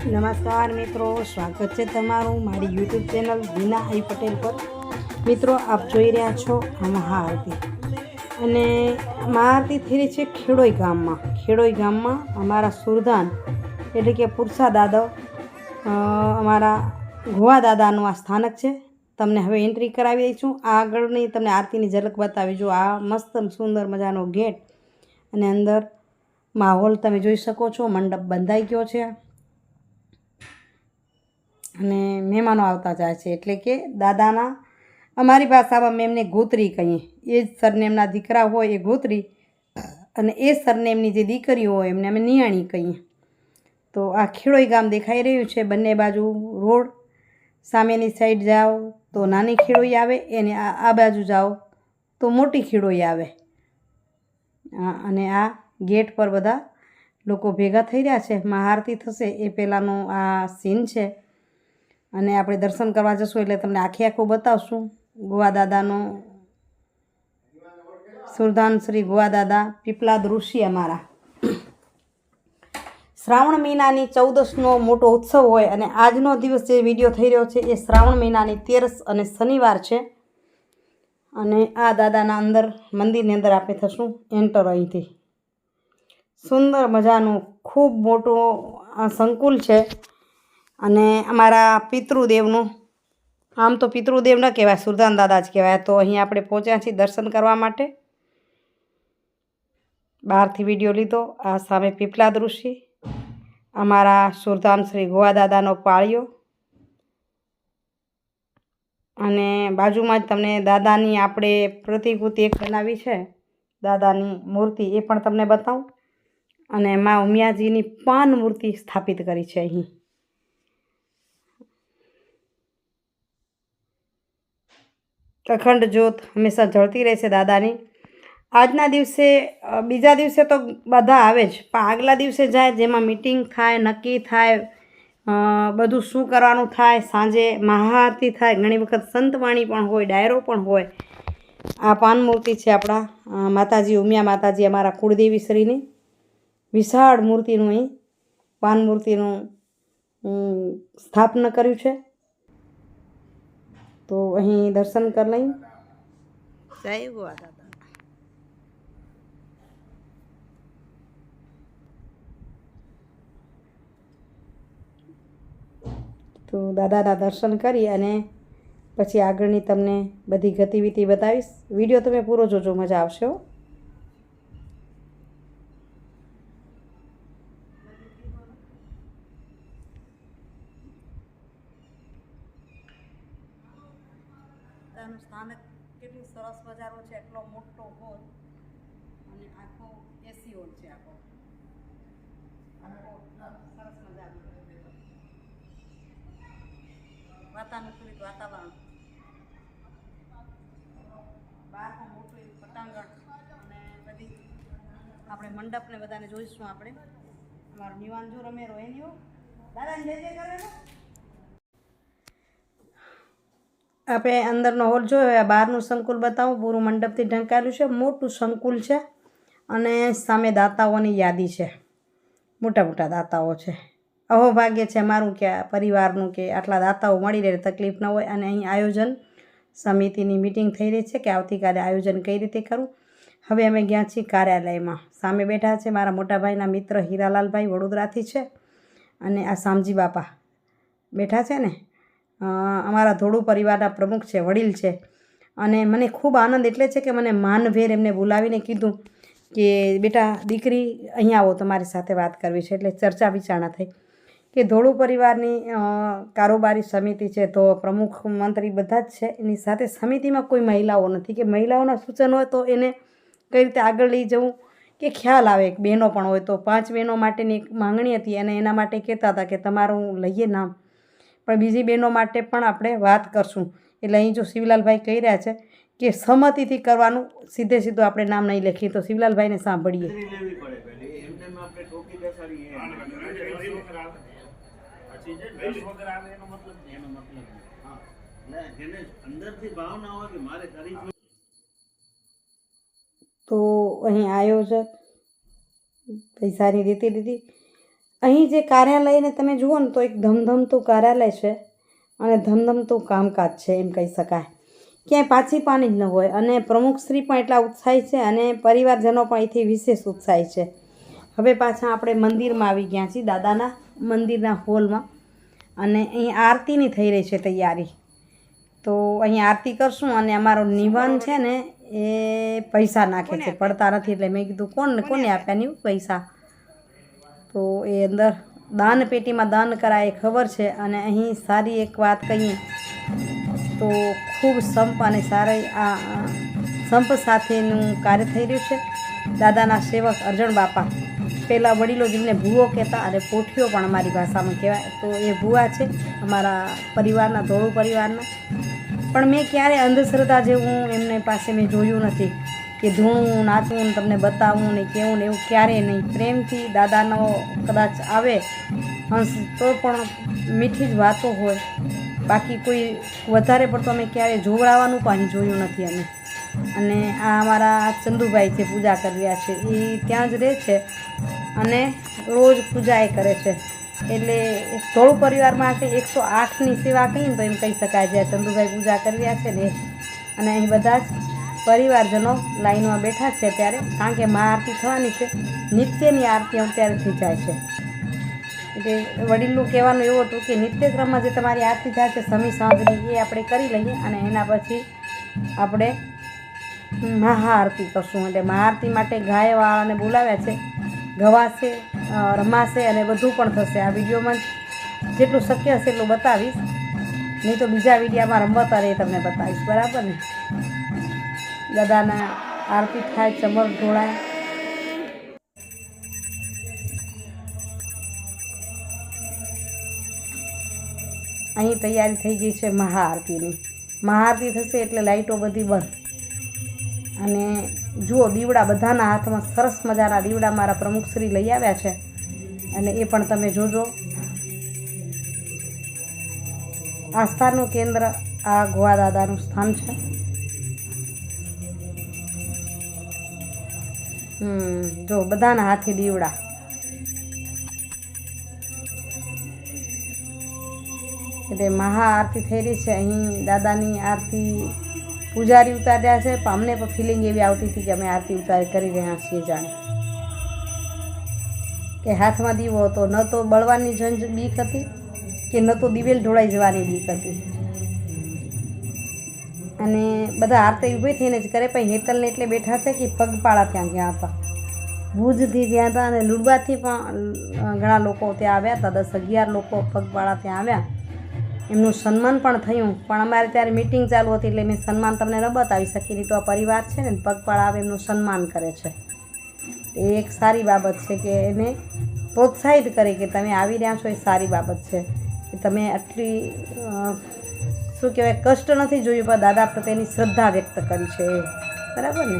નમસ્કાર મિત્રો, સ્વાગત છે તમારું મારી યુટ્યુબ ચેનલ વિના આઈ પટેલ પર. મિત્રો, આપ જોઈ રહ્યા છો આ મહાઆરતી અને મહાઆરતી રહી છે ખેડોઈ ગામમાં. ખેડોઈ ગામમાં અમારા સુરદાન, એટલે કે પુરસા દાદા અમારા ગોવા દાદાનું આ સ્થાનક છે. તમને હવે એન્ટ્રી કરાવી દઈ છું આગળની તમને આરતીની ઝલક બતાવી. જો આ મસ્ત સુંદર મજાનો ગેટ અને અંદર માહોલ તમે જોઈ શકો છો. મંડપ બંધાઈ ગયો છે. અને મહેમાનો આવતા જાય છે. એટલે કે દાદાના, અમારી ભાષામાં મેં એમને ગોત્રી કહીએ. એ જ સરનેમના દીકરા હોય એ ગોત્રી અને એ સરનેમની જે દીકરી હોય એમને અમે નિયાણી કહીએ. તો આ ખેડોઈ ગામ દેખાઈ રહ્યું છે. બંને બાજુ રોડ, સામેની સાઈડ જાઓ તો નાની ખેડોઈ આવે, એને આ બાજુ જાઓ તો મોટી ખેડોઈ આવે. અને આ ગેટ પર બધા લોકો ભેગા થઈ રહ્યા છે. મહાઆરતી થશે એ પહેલાંનો આ સીન છે. અને આપણે દર્શન કરવા જશું એટલે તમને આખે આખું બતાવશું. ગોવા દાદાનો સુરધાન શ્રી ગોવા દાદા પીપલાદ ઋષિ અમારા. શ્રાવણ મહિનાની ચૌદસનો મોટો ઉત્સવ હોય અને આજનો દિવસ જે વીડિયો થઈ રહ્યો છે એ શ્રાવણ મહિનાની તેરસ અને શનિવાર છે. અને આ દાદાના અંદર મંદિરની અંદર આપણે થશું એન્ટર અહીંથી. સુંદર મજાનું ખૂબ મોટું આ સંકુલ છે. અને અમારા પિતૃદેવનું, આમ તો પિતૃદેવ ન કહેવાય સુરદાન દાદા જ કહેવાય. તો અહીં આપણે પહોંચ્યા છીએ દર્શન કરવા માટે. બહારથી વીડિયો લીધો, આ સામે પીપલા ઋષિ અમારા સુરધામ શ્રી ગોવા દાદાનો પાળિયો. અને બાજુમાં જ તમને દાદાની આપણે પ્રતિકૃતિ એક બનાવી છે, દાદાની મૂર્તિ, એ પણ તમને બતાવું. અને મા ઉમિયાજીની પાન મૂર્તિ સ્થાપિત કરી છે અહીં. અખંડ જ્યોત હંમેશા જળતી રહેશે દાદાની. આજના દિવસે બીજા દિવસે તો બધા આવે જ પણ આગલા દિવસે જાય જેમાં મિટિંગ થાય નક્કી થાય બધું શું કરવાનું થાય સાંજે મહાઆરતી થાય ઘણી વખત સંતવાણી પણ હોય ડાયરો પણ હોય. આ પાન મૂર્તિ છે આપણા માતાજી ઉમિયા માતાજી અમારા કુળદેવી શ્રીની. વિશાળ મૂર્તિનું અહીં પાન મૂર્તિનું અમ, સ્થાપના કર્યું છે. તો અહીં દર્શન કરી લઈ. જય દાદા. તો દાદાના દર્શન કરી અને પછી આગળની તમને બધી ગતિવિધિ બતાવીશ. વીડિયો તમે પૂરો જોજો મજા આવશે હો તાનું સ્થાનક કેટલું સરસ બજારો છે, એટલો મોટો હોલ અને આખો એસી હોલ છે આખો. સરસ મજાનું. વાતાનુકૂલિત વાતાવરણ. બહાર પણ મોટું એવું અને બધી આપણે મંડપને બધાને જોઈશું આપણે. અમારો નિવાંજુ રમેરો એની દાદાને જય જય કરે ને આપણે અંદરનો હોલ જોયો આ બહારનું સંકુલ બતાવું. પૂરું મંડપથી ઢંકાયેલું છે. મોટું સંકુલ છે અને સામે દાતાઓની યાદી છે. મોટા મોટા દાતાઓ છે. અહોભાગ્ય છે મારું કે પરિવારનું કે આટલા દાતાઓ મળી રહે, તકલીફ ન હોય અને અહીં આયોજન સમિતિની મિટિંગ થઈ રહી છે કે આવતીકાલે આયોજન કઈ રીતે કરવું હવે અમે ગયા છીએ કાર્યાલયમાં. સામે બેઠા છે મારા મોટાભાઈના મિત્ર હીરાલાલભાઈ વડોદરાથી છે અને આ શામજી બાપા બેઠા છે ને? અમારા ધોળુ પરિવારના પ્રમુખ છે, વડીલ છે. અને મને ખૂબ આનંદ એટલે છે કે મને માનભેર એમને બોલાવીને કીધું કે, બેટા, દીકરી અહીંયા આવો, તમારી સાથે વાત કરવી છે. એટલે ચર્ચા વિચારણા થઈ. કે ધોળુ પરિવારની કારોબારી સમિતિ છે, તો પ્રમુખ, મંત્રી બધા જ છે. એની સાથે સમિતિમાં કોઈ મહિલાઓ નથી. કે મહિલાઓના સૂચન હોય તો એને કઈ રીતે આગળ લઈ જવું? કે ખ્યાલ આવે, એક બહેનો પણ હોય તો. પાંચ બહેનો માટેની એક માંગણી હતી. અને એના માટે કહેતા હતા કે, તમારું લઈએ નામ. પણ બીજી બહેનો માટે પણ આપણે વાત કરશું. એટલે અહીં જો શિવલાલભાઈ કહી રહ્યા છે કે સહમતિથી કરવાનું સીધે સીધું આપણે નામ નહીં લખીએ તો શિવલાલભાઈને સાંભળીએ. તો અહીં આયોજક પૈસાની રીતે લીધી. અહીં જે કાર્યાલયને તમે જુઓ ને તો એક ધમધમતું કાર્યાલય છે અને ધમધમતું કામકાજ છે એમ કહી શકાય. ક્યાંય પાછી પાણી જ ન હોય અને પ્રમુખશ્રી પણ એટલા ઉત્સાહી છે અને પરિવારજનો પણ અહીંથી વિશેષ ઉત્સાહી છે. હવે પાછા આપણે મંદિરમાં આવી ગયા છીએ દાદાના મંદિરના હોલમાં. અને અહીં આરતીની થઈ રહી છે તૈયારી. તો અહીં આરતી કરશું અને અમારો નિવાન છે ને એ પૈસા નાખે છે. પડતા નથી એટલે મેં કીધું કોણ કોને આપ્યા નહીં પૈસા. તો એ અંદર દાન પેટીમાં દાન કરાય એ ખબર છે અને અહીં સારી એક વાત કહીએ તો ખૂબ સંપ અને સારી આ સંપ સાથેનું કાર્ય થઈ રહ્યું છે. દાદાના સેવક અર્જણ બાપા પહેલાં વડીલો જેમને ભૂવો કહેતા અને પોઠીઓ પણ અમારી ભાષામાં કહેવાય. તો એ ભૂવા છે અમારા પરિવારના, ધોળું પરિવારના. પણ મેં ક્યારે અંધશ્રદ્ધા જેવું એમને પાસે મેં જોયું નથી. કે ધૂણું નાચવું ને તમને બતાવવું ને કેવું ને એવું ક્યારેય નહીં. પ્રેમથી દાદાનો કદાચ આવે, હંસ તો પણ મીઠી જ વાતો હોય. બાકી કોઈ વધારે પડતો અમે ક્યારેય જોવડાવવાનું પણ જોયું નથી અમે. અને આ અમારા ચંદુભાઈ છે, પૂજા કરી રહ્યા છે. એ ત્યાં જ રહે છે અને રોજ પૂજા એ કરે છે. એટલે ધોળ પરિવારમાં કે એકસો આઠની સેવા કહીએ ને તો એમ કહી શકાય જ્યાં ચંદુભાઈ પૂજા કરી રહ્યા છે ને. અને અહીં બધા જ પરિવારજનો લાઈનમાં બેઠા છે ત્યારે, કારણ કે મહાઆરતી થવાની છે, નિત્યની આરતી અત્યારે થઈ જાય છે. એટલે વડીલનું કહેવાનું એવું હતું કે નિત્યક્રમમાં જે તમારી આરતી થાય છે, સમી સાંજની, એ આપણે કરી લઈએ અને એના પછી આપણે મહાઆરતી કરશું. એટલે મહાઆરતી માટે ગાયવાળાને બોલાવ્યા છે, ગવાશે રમાશે અને બધું પણ થશે. આ વિડીયોમાં જેટલું શક્ય હશે એટલું બતાવીશ. નહીં તો બીજા વિડીયામાં રમતા રહે તમને બતાવીશ. બરાબર ને? દાદાના આરતી થાય, ચમર ઢોળાય. અહીં તૈયારી થઈ ગઈ છે મહાઆરતીની. મહાઆરતી થશે એટલે લાઈટો બધી બંધ. અને જુઓ, દીવડા બધાના હાથમાં સરસ મજાના દીવડા મારા પ્રમુખશ્રી લઈ આવ્યા છે. અને એ પણ તમે જોજો. આસ્થાનું કેન્દ્ર આ ગોવા દાદાનું સ્થાન છે. હમ, જો, બધાના હાથે દીવડા. એટલે મહાઆરતી થઈ રહી છે. અહીં દાદાની આરતી પૂજારી ઉતાર્યા છે. પણ અમને પણ ફિલિંગ એવી આવતી હતી કે અમે આરતી ઉતારી કરી રહ્યા છીએ જાણે. કે હાથમાં દીવો હતો. ન તો બળવાની જંજ બીક હતી કે ન તો દિવેલ ઢોળાઈ જવાની બીક હતી. અને બધા આરતી ઊભી થઈને જ કરે. પણ હેતલને એટલે બેઠા છે કે પગપાળા ત્યાં ગયા હતા. ભુજથી ગયા હતા અને લુડબાથી પણ ઘણા લોકો ત્યાં આવ્યા હતા. દસ અગિયાર લોકો પગપાળા ત્યાં આવ્યા. એમનું સન્માન પણ થયું. પણ અમારે ત્યારે મિટિંગ ચાલુ હતી એટલે મેં સન્માન તમને ન બતાવી શકી. નહીં તો આ પરિવાર છે ને, પગપાળા આવે એમનું સન્માન કરે છે. એ એક સારી બાબત છે કે એને પ્રોત્સાહિત કરે કે તમે આવી રહ્યા છો. એ સારી બાબત છે કે તમે આટલી શું કહેવાય, કષ્ટ નથી જોયું, પણ દાદા પ્રત્યેની શ્રદ્ધા વ્યક્ત કરી છે. બરાબર ને?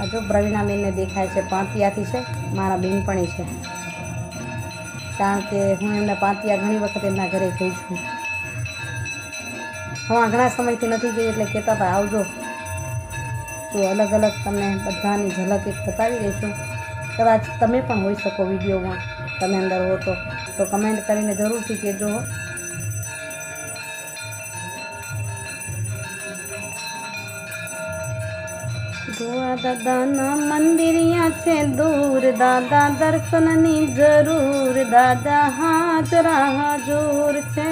આ જો પ્રવીણાબેનને દેખાય છે, પાંતિયાથી છે, મારા બેનપણી છે. કારણ કે હું એમને પાંતિયા ઘણી વખત એમના ઘરે ગઈ છું. હા ઘણા સમયથી નથી ગઈ એટલે કહેતા હતા, આવજો. તો અલગ અલગ તમને બધાની ઝલક એક બતાવી દઈશું. કદાચ તમે પણ હોઈ શકો વિડીયોમાં, તમે અંદર હો તો. તો કમેન્ટ કરીને જરૂરથી કહેજો હો. ગોવા દાદાના મંદિરિયા છે દૂર. દાદા દર્શનની જરૂર. દાદા હાજરા હાજુર છે.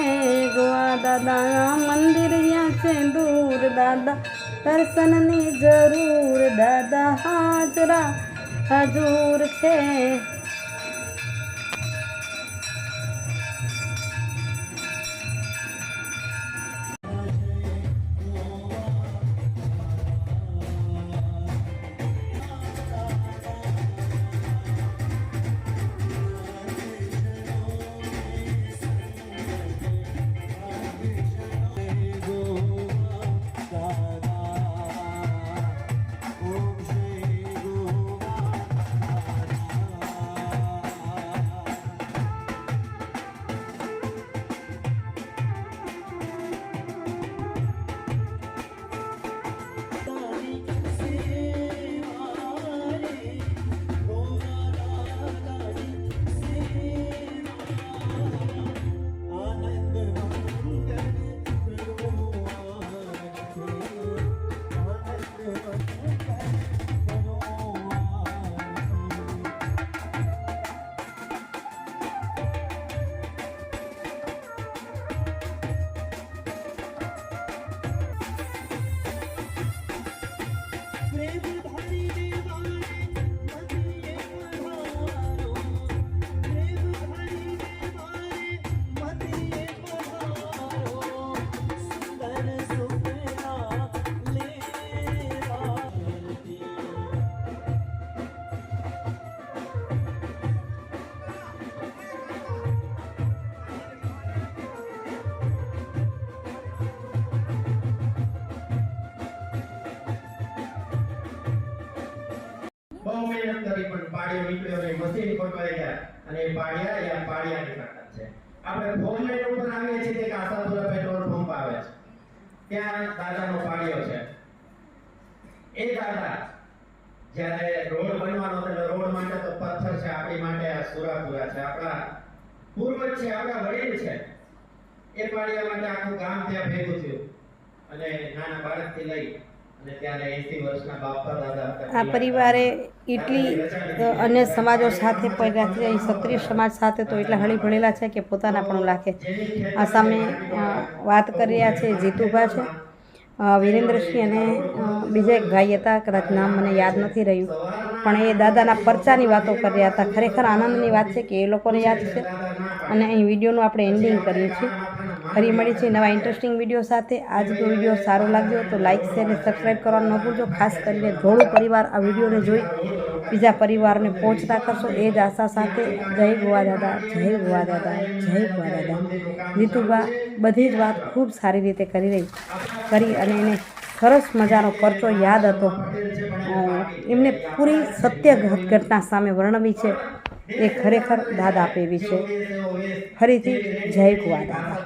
ગોવા દાદાના મંદિરિયા છે દૂર. દાદા દર્શનની જરૂર. દાદા હાજરા હાજુર છે. baby. અંદરથી પણ પાડ્યો નીકળ્યો અને મશીન ખોટવાઈ ગયા અને પાડ્યા યા પાડ્યા પાડિયાની છે. આપણે ફોર્મેટ ઉપર આવીએ છીએ કે આશાપુરા પેટ્રોલ પંપ આવે છે. ત્યાં દાદાનો પાડ્યો છે. એ દાદા જ્યારે રોડ બનવાનો એટલે રોડ માટે તો પથ્થર છે, આપણી માટે આ સુરાપુરા છે. આપણા પૂર્વજ છે, આપણા વડીલ છે. એ પાડિયા માટે આખું ગામ ત્યાં ભેગું થયું. અને નાના બાળકથી લઈ અને ત્યારે એસી વર્ષના બાપા દાદા. આ પરિવારે એટલી અન્ય સમાજો સાથે છે અહીં ક્ષત્રિય સમાજ સાથે તો એટલા હળી ભળેલા છે કે પોતાના પણ લાગે આ સામે વાત કરી રહ્યા છે જીતુભા છે. વિરેન્દ્રસિંહ અને બીજા એક ભાઈ હતા, કદાચ નામ મને યાદ નથી રહ્યું. પણ એ દાદાના પરચાની વાતો કરી રહ્યા હતા. ખરેખર આનંદની વાત છે કે એ લોકોને યાદ છે. અને અહીં વિડીયોનું આપણે એન્ડિંગ કરીએ છીએ. ફરી મળી છે નવા ઇન્ટરેસ્ટિંગ વીડિયો સાથે. આજનો વીડિયો સારો લાગ્યો તો લાઇક શેર અને સબસ્ક્રાઈબ કરવાનું ન ભૂલજો. ખાસ કરીને ધોળું પરિવાર આ વિડીયોને જોઈ બીજા પરિવારને પહોંચતા કરશો એ જ આશા સાથે જય ગોવા દાદા, જય ગોવા દાદા, જય ગોવા દાદા. જીતુબા બધી જ વાત ખૂબ સારી રીતે કરી રહી, કરી અને એને સરસ મજાનો પરચો યાદ હતો. એમને પૂરી સત્ય ઘટના સામે વર્ણવી છે. એ ખરેખર દાદ આપેવી છે. ફરીથી જય ગોવા દાદા.